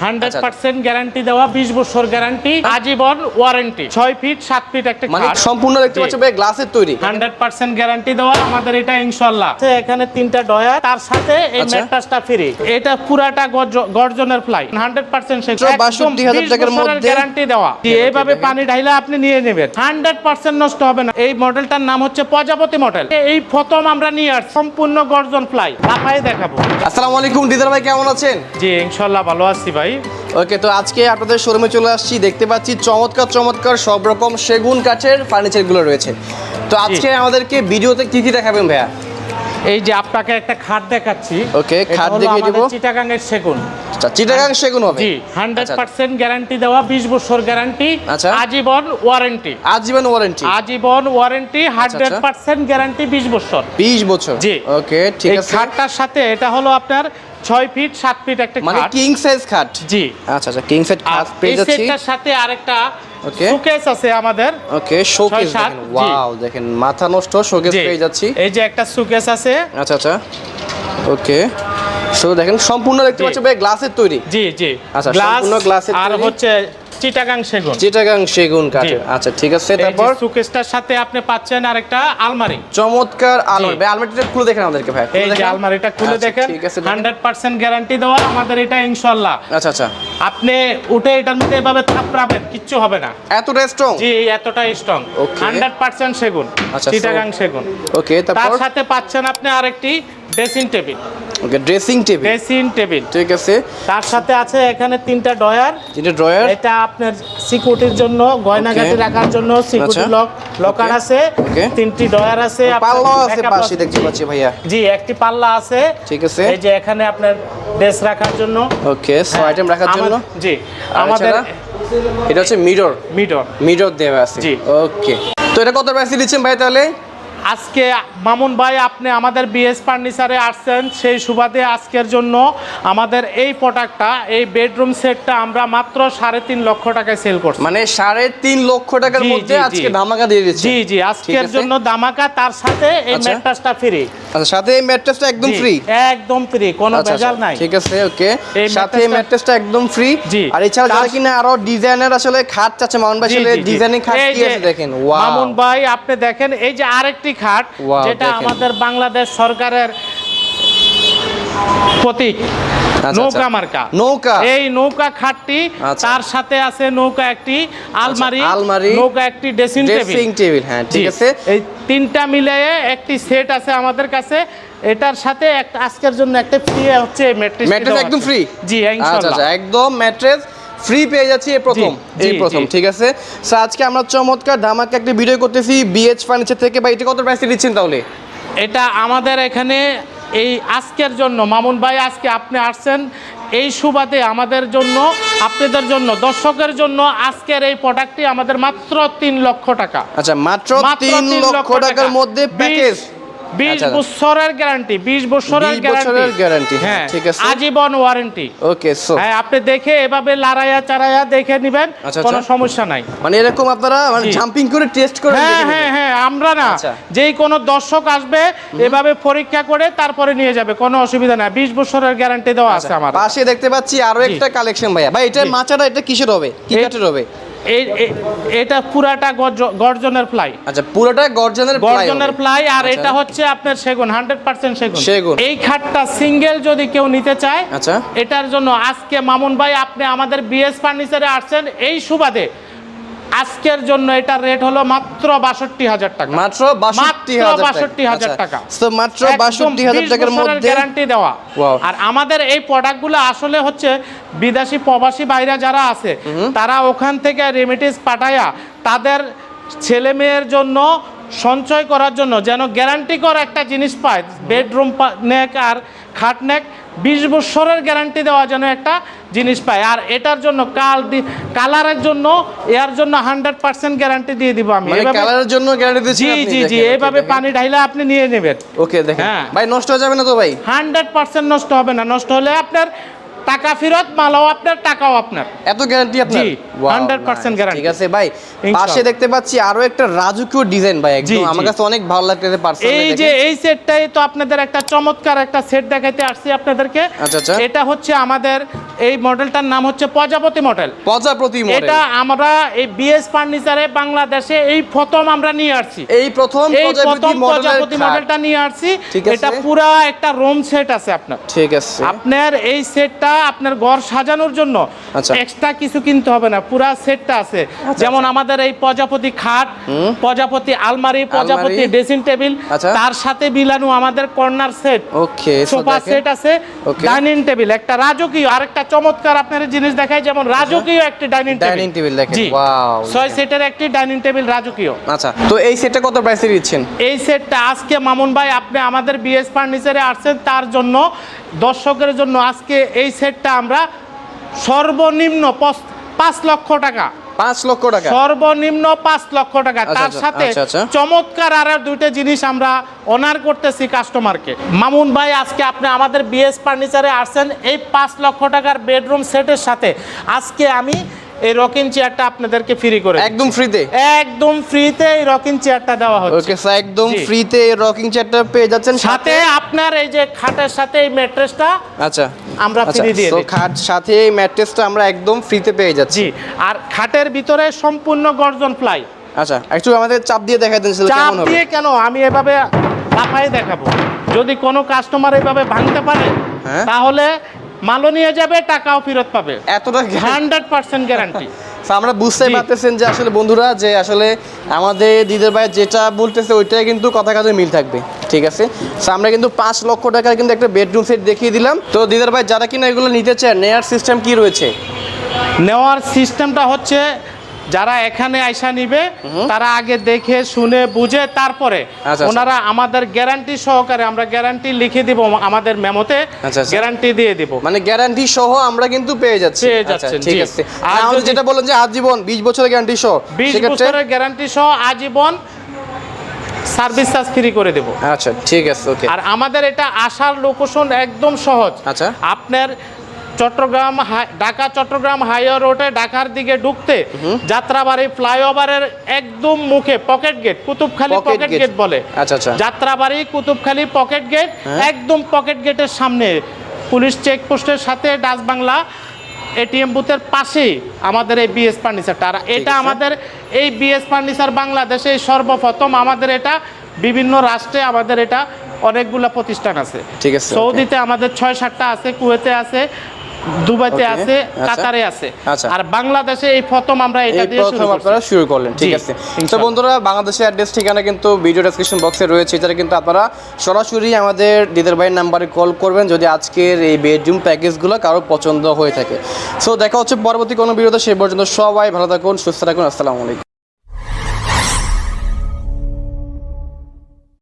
Hundred আচ্ছা। Percent guarantee দেওয়া বিশ বছর গ্যারান্টি আজীবন ওয়ারেন্টি। ছয় ফিট সাত ফিট একটা মানে সম্পূর্ণ দেখতে। পাচ্ছি ভাই গ্লাসের তৈরি। হান্ড্রেড পার্সেন্ট গ্যারান্টি দেওয়া আমাদের এটা ইনশাল্লাহ। এখানে তিনটা ডয়ার। তার সাথে এই আচ্ছা। ম্যাট্রাসটা ফ্রি। এটা পুরাটা গর্জনের ফ্লাই। হান্ড্রেড পার্সেন্ট মাত্র 62,000 টাকার মধ্যে- গ্যারান্টি দেওয়া। এইভাবে পানি ঢাইলে আপনি নিয়ে নেবেন। হান্ড্রেড পার্সেন্ট নষ্ট হবে না। এই মডেলটার নাম হচ্ছে প্রজাপতি মডেল। এই প্রথম আমরা নিয়ে আসছি। সম্পূর্ণ গর্জন ফ্লাই। লাফাই দেখাবো। আসসালামু আলাইকুম দিদার ভাই কেমন আছেন? জি ইনশাল্লাহ ভালো আছি ভাই। ওকে তো আজকে আপনাদের শোরুমে চলে আসছি। দেখতে পাচ্ছি চমৎকার চমৎকার সব রকম সেগুন কাঠের ফার্নিচারগুলো রয়েছে। তো আজকে আমাদেরকে ভিডিওতে কি কি দেখাবেন ভাইয়া? এই যে আপনাকে একটা খাট দেখাচ্ছি। এটা খাট দেখিয়ে দিব। চিটাগাঙ্গের সেগুন। আচ্ছা চিটাগাং সেগুন হবে। জি হান্ড্রেড আচ্ছা। পার্সেন্ট গ্যারান্টি দেওয়া বিশ বছর গ্যারান্টি আচ্ছা। আজীবন ওয়ারেন্টি আজীবন ওয়ারেন্টি আজীবন ওয়ারেন্টি হান্ড্রেড আচ্ছা। পার্সেন্ট গ্যারান্টি বিশ বছর। 20 বছর। জি। ওকে ঠিক এই আছে। খাটটার সাথে এটা হলো আপনার ছয় ফিট সাত ফিট একটা মানে কিং সাইজ খাট? জি। আচ্ছা আচ্ছা কিং সাইজ খাট পেয়ে এই যাচ্ছি। সেটটার সাথে আরেকটা ওকে শোকেস আছে আমাদের। ওকে শোকেস ওয়াও দেখেন। মাথা নষ্ট শোকেস পেয়ে যাচ্ছি। এই যে একটা শোকেস আছে। আচ্ছা আচ্ছা। ওকে সো দেখেন সম্পূর্ণ দেখতে পাচ্ছেন পাচ্ছি ভাই গ্লাসের তৈরি। জি জি। আচ্ছা, সম্পূর্ণ গ্লাসের আর হচ্ছে চিটাগাং সেগুন। চিটাগাং সেগুন কাঠের। আচ্ছা ঠিক আছে তারপর? সুকেসটার সাথে আপনি পাচ্ছেন আরেকটা আলমারি। চমৎকার আলমারি। ভাই আলমারিটা খুলে দেখেন আমাদেরকে ভাই এই যে আলমারিটা খুলে আচ্ছা, দেখেন। ঠিক আছে দেখেন। হান্ড্রেড পার্সেন্ট গ্যারান্টি দেওয়া আমাদের এটা ইনশাল্লাহ। আচ্ছা আচ্ছা। আপনি উঠে এটার মধ্যে এভাবে থাপড়াবেন কিচ্ছু হবে না। এতটা স্ট্রং জি এতটাই স্ট্রং Okay. হান্ড্রেড পার্সেন্ট সেগুন আচ্ছা, চিটাগাং সেগুন। ওকে তার সাথে পাচ্ছেন আপনি আরেকটি dressing table okay dressing table dressing table ঠিক আছে। তার সাথে আছে এখানে তিনটা ডয়ার যেটা ড্রয়ার। এটা আপনার সিকিউরিটির জন্য গয়নাগাটি রাখার জন্য সিকিউরিটি আচ্ছা। লক লকার আছে তিনটি ডয়ার আছে পাল্লাও আছে পাশে দেখতে পাচ্ছি ভাইয়া। জি একটি পাল্লা আছে। ঠিক আছে। এই যে এখানে আপনার ড্রেস রাখার জন্য। ওকে সো আইটেম রাখার জন্য? জি আমাদের এটা হচ্ছে মিরর মিটর মিরর দেওয়া আছে। জি। ওকে তো এটা কত প্রাইসে দিচ্ছেন ভাই তাহলে? আজকে মামুন ভাই আপনি আমাদের বিএস ফার্নিচারে আসছেন। সেই সুবাদে আজকের জন্য আমাদের এই প্রোডাক্টটা এই বেডরুম সেটটা আমরা মাত্র সাড়ে তিন লক্ষ টাকায় সেল করছি। মানে সাড়ে তিন লক্ষ টাকার মধ্যে আজকে। ধামাকা দিয়ে দিচ্ছে জি জি আজকের জন্য দামাকা তার সাথে এই আচ্ছা। ম্যাট্রাসটা ফ্রি আচ্ছা সাথে এই ম্যাট্রেসটা একদম ফ্রি একদম ফ্রি কোনো আচ্ছা, ভেজাল আচ্ছা, নাই। ঠিক আছে ওকে সাথে এই ম্যাট্রেসটা একদম ফ্রি। আর এছাড়া যারা কিনা আরও ডিজাইনার আসলে খাট চাচ্ছে মামুন ভাই আসলে। ডিজাইনিং খাট কি আছে দেখেন? ওয়াও মামুন ভাই আপনি দেখেন এই যে আরেকটি খাট Wow, যেটা আমাদের বাংলাদেশ সরকারের প্রতীক আচ্ছা, নৌকা আচ্ছা। মার্কা। নৌকা। এই নৌকা খাটটি আচ্ছা। তার সাথে আছে নৌকা একটি আলমারি আলমারি, নৌকা একটি ড্রেসিং টেবিল। হ্যাঁ ঠিক আছে। এই তিনটা মিলিয়ে একটি সেট আছে আমাদের কাছে। এটার সাথে একটা আজকের জন্য একটা ফ্রি হচ্ছে ম্যাট্রেস ম্যাট্রেস একদম ফ্রি জি আচ্ছা ইনশাআল্লাহ আচ্ছা একদম ম্যাট্রেস। ফ্রি পেয়ে যাচ্ছি এই প্রথম। এই প্রথম ঠিক আছে? সো আজকে আমরা চমৎকার ধামাকা একটা ভিডিও করতেছি বিএচ ফার্নিচার থেকে। ভাই এটা কত প্রাইসে দিচ্ছেন তাহলে? এটা আমাদের এখানে এই আজকের জন্য মামুন ভাই আজকে আপনি আসছেন এই সুবাদে আমাদের জন্য আপনাদের জন্য দর্শকের জন্য আজকের এই প্রোডাক্টটি আমাদের মাত্র তিন লক্ষ টাকা। আচ্ছা মাত্র মাত্র তিন লক্ষ টাকার মধ্যে প্যাকেজ বিশ আচ্ছা। বছরের গ্যারান্টি বিশ বছরের 20 বছরের গ্যারান্টি হ্যাঁ, ঠিক আছে। আজীবন ওয়ারেন্টি ওকে সো হ্যাঁ আপনি দেখে এভাবে লাড়াইয়া দেখে নেবেন আচ্ছা, কোনো আচ্ছা। সমস্যা নাই। মানে এরকম আপনারা মানে জাম্পিং করে টেস্ট করে হ্যাঁ হ্যাঁ হ্যাঁ আমরা না আচ্ছা। যেই কোনো দর্শক আসবে এভাবে পরীক্ষা করে তারপরে নিয়ে যাবে কোনো অসুবিধা নাই। বিশ বছরের গ্যারান্টি দেওয়া আছে আমার। পাশে দেখতে পাচ্ছি আরও একটা কালেকশন ভাইয়া। ভাই এটা। মাচাটা এটা কিসের হবে? কি কাঠের হবে? এটা পুরাটা গর্জ- গর্জনের ফ্লাই আচ্ছা পুরোটা গর্জনের গর্জনের। ফ্লাই আর আচ্ছা। এটা হচ্ছে আপনার সেগুন হান্ড্রেড পার্সেন্ট সেগুন সেগুন। এই খাটটা সিঙ্গেল যদি কেউ নিতে চায় আচ্ছা এটার জন্য আজকে মামুন ভাই আপনি আমাদের বিএস ফার্নিচারে আসছেন এই সুবাদে আজকের জন্য এটার রেট হলো মাত্র বাষট্টি হাজার টাকা। মাত্র বাষট্টি হাজার টাকা। তো মাত্র বাষট্টি হাজার টাকার মধ্যে গ্যারান্টি দেওয়া। আর আমাদের এই প্রোডাক্টগুলো আসলে হচ্ছে বিদেশি প্রবাসী বাইরে যারা আছে তারা ওখান থেকে রেমিটেন্স পাঠায়া তাদের ছেলে মেয়ের জন্য সঞ্চয় করার জন্য যেন গ্যারান্টি করা একটা জিনিস পায়। বেডরুম নেক আর খাট নেক বিশ বছরের গ্যারান্টি দেওয়া যেন একটা জিনিস পায়। আর এটার জন্য কাল কালারের জন্য এর জন্য হান্ড্রেড পার্সেন্ট গ্যারান্টি দিয়ে দিব আমি। মানে কালারের জন্য গ্যারান্টি জি জি জি এইভাবে পানি ঢাইলে আপনি নিয়ে নেবেন। ওকে দেখেন। হ্যাঁ। ভাই নষ্ট হয়ে যাবে না তো ভাই? হান্ড্রেড পার্সেন্ট নষ্ট হবে না। নষ্ট হলে আপনার টাকা ফেরত মালও আপনার টাকাও আপনার। এত গ্যারান্টি আপনার? জি, Wow, 100% গ্যারান্টি ঠিক আছে ভাই। পাশে দেখতে পাচ্ছি আরও একটা রাজকীয় ডিজাইন ভাই একদম। আমার কাছে অনেক ভালো লাগতেছে পার্সোনালি এই যে এই সেটটাই তো আপনাদের একটা চমৎকার একটা সেট দেখাইতে আসছি আপনাদেরকে। আচ্ছা, আচ্ছা। এটা হচ্ছে আমাদের এই মডেলটার নাম হচ্ছে প্রজাপতি মডেল। প্রজাপতি মডেল। এটা আমরা এই বিএস ফার্নিচারে বাংলাদেশে এই প্রথম আমরা নিয়ে আসছি। এই প্রথম এই প্রজাপতি প্রথম প্রজাপতি মডেলটা নিয়ে আসছি। এটা পুরা একটা রুম সেট আছে আপনার। ঠিক আছে। আপনার এই সেটটা আপনার ঘর সাজানোর জন্য আচ্ছা। এক্সট্রা কিছু কিনতে হবে না পুরা সেটটা আছে। যেমন আমাদের এই প্রজাপতি খাট প্রজাপতি আলমারি প্রজাপতি ড্রেসিং টেবিল আচ্ছা। তার সাথে মিলানো আমাদের corner set. Okay sofa set আছে ডাইনিং টেবিল একটা রাজকীয় আরেকটা চমৎকার আপনার জিনিস দেখায় যেমন রাজকীয় একটি ডাইনিং টেবিল Dining table দেখেন, ওয়াও ছয় সেটের একটি ডাইনিং টেবিল রাজকীয়। আচ্ছা তো এই সেটটা কত প্রাইসে দিচ্ছেন? এই সেটটা আজকে মামুন ভাই আপনি আমাদের বিএস ফার্নিচারে আসছেন তার জন্য দর্শকের জন্য আজকে এই সেটটা আমরা সর্বনিম্ন পাঁচ লক্ষ টাকা। পাঁচ লক্ষ টাকা। সর্বনিম্ন পাঁচ লক্ষ টাকা। আচ্ছা, তার আচ্ছা, সাথে আচ্ছা। চমৎকার আর দুইটা জিনিস আমরা অনার করতেছি কাস্টমারকে মামুন ভাই আজকে আপনি আমাদের বিএস ফার্নিচারে আসছেন। এই পাঁচ লক্ষ টাকার বেডরুম সেটের সাথে আজকে আমি এই রকিং চেয়ারটা আপনাদেরকে ফ্রি করে একদম ফ্রিতে একদম ফ্রিতে এই রকিং চেয়ারটা দেওয়া হচ্ছে। ওকে স্যার একদম ফ্রিতে এই রকিং চেয়ারটা পেয়ে যাচ্ছেন। সাথে আপনার এই যে খাটের সাথে এই ম্যাট্রেসটা আচ্ছা। আমরা ফ্রি দিয়ে দিই। খাট সাথে এই ম্যাট্রেসটা আমরা একদম ফ্রিতে পেয়ে যাচ্ছি। জি আর খাটের ভিতরে সম্পূর্ণ গর্জন প্লাই আচ্ছা একটু আমাদের চাপ দিয়ে দেখাই দেন চাপ কেমন হবে। দিয়ে কেন? আমি এভাবে লাফাই দেখাবো। যদি কোনো কাস্টমার এভাবে ভাঙতে পারে হ্যাঁ। তাহলে মালও নিয়ে যাবে টাকাও ফেরত পাবে। এতটা হান্ড্রেড পার্সেন্ট গ্যারান্টি আমরা বুঝতে পারতেছেন যে আসলে বন্ধুরা যে আসলে আমাদের দিদের ভাই যেটা বলতেছে ওইটাই কিন্তু কথা কাজে মিল থাকবে। ঠিক আছে? আমরা কিন্তু পাঁচ লক্ষ টাকার কিন্তু একটা বেডরুম সেট দেখিয়ে দিলাম। তো দিদার ভাই যারা কিনা এগুলো নিতে চায় নেওয়ার সিস্টেম কি রয়েছে? নেওয়ার সিস্টেমটা হচ্ছে যারা এখানে আইসা নিবে তারা আগে দেখে শুনে বুঝে তারপরে আচ্ছা। ওনারা আমাদের গ্যারান্টি সহকারে আমরা গ্যারান্টি লিখে দিব আমাদের মেমোতে আচ্ছা, আচ্ছা। গ্যারান্টি দিয়ে দিব। মানে গ্যারান্টি সহ আমরা কিন্তু পেয়ে যাচ্ছি। পেয়ে আচ্ছা, যাচ্ছেন, ঠিক আছে। আর যেটা বললেন যে আজীবন বিশ বছরের গ্যারান্টি সহ বিশ সেক্ষেত্রে? বছরের গ্যারান্টি সহ আজীবন সার্ভিস চার্জ ফ্রি করে দেব। আচ্ছা ঠিক আছে ওকে। আর আমাদের এটা আসার লোকেশন একদম সহজ। আচ্ছা। আপনার চট্টগ্রাম ঢাকা চট্টগ্রাম হাইওয়ে রোডে ঢাকার দিকে ঢুকতে যাত্রাবাড়ি ফ্লাইওভারের একদম মুখে pocket gate Kutubkhali pocket gate. বলে। আচ্ছা, আচ্ছা। যাত্রাবাড়ি কুতুবখালী পকেট গেট হ্যাঁ। একদম পকেট গেটের সামনে। পুলিশ চেকপোস্টের সাথে ডাচ বাংলা এটিএম বুথের পাশেই আমাদের এই বিএস ফার্নিচারটা। আর এটা আমাদের এই বিএস ফার্নিচার বাংলাদেশে সর্বপ্রথম আমাদের এটা বিভিন্ন রাষ্ট্রে আমাদের এটা অনেকগুলা প্রতিষ্ঠান আছে। ঠিক আছে, সৌদিতে আমাদের ছয় সাতটা আছে কুয়েতে আছে দুবাইতে আছে আচ্ছা। কাতারে আছে। আচ্ছা। আর বাংলাদেশে এই প্রথম আমরা এটা দিয়ে শুরু প্রথম আপনারা শুরু করলেন ঠিক আছে। তো বন্ধুরা বাংলাদেশের অ্যাড্রেস ঠিকানা কিন্তু ভিডিও ডেসক্রিপশন বক্সে রয়েছে এছাড়া কিন্তু আপনারা সরাসরি আমাদের দিদার ভাইয়ের নাম্বারে কল করবেন যদি আজকের এই বেডরুম প্যাকেজগুলো কারও পছন্দ হয়ে থাকে। সো দেখা হচ্ছে পরবর্তী কোনো ভিডিওতে সে পর্যন্ত সবাই ভালো থাকুন সুস্থ থাকুন আসসালামু আলাইকুম।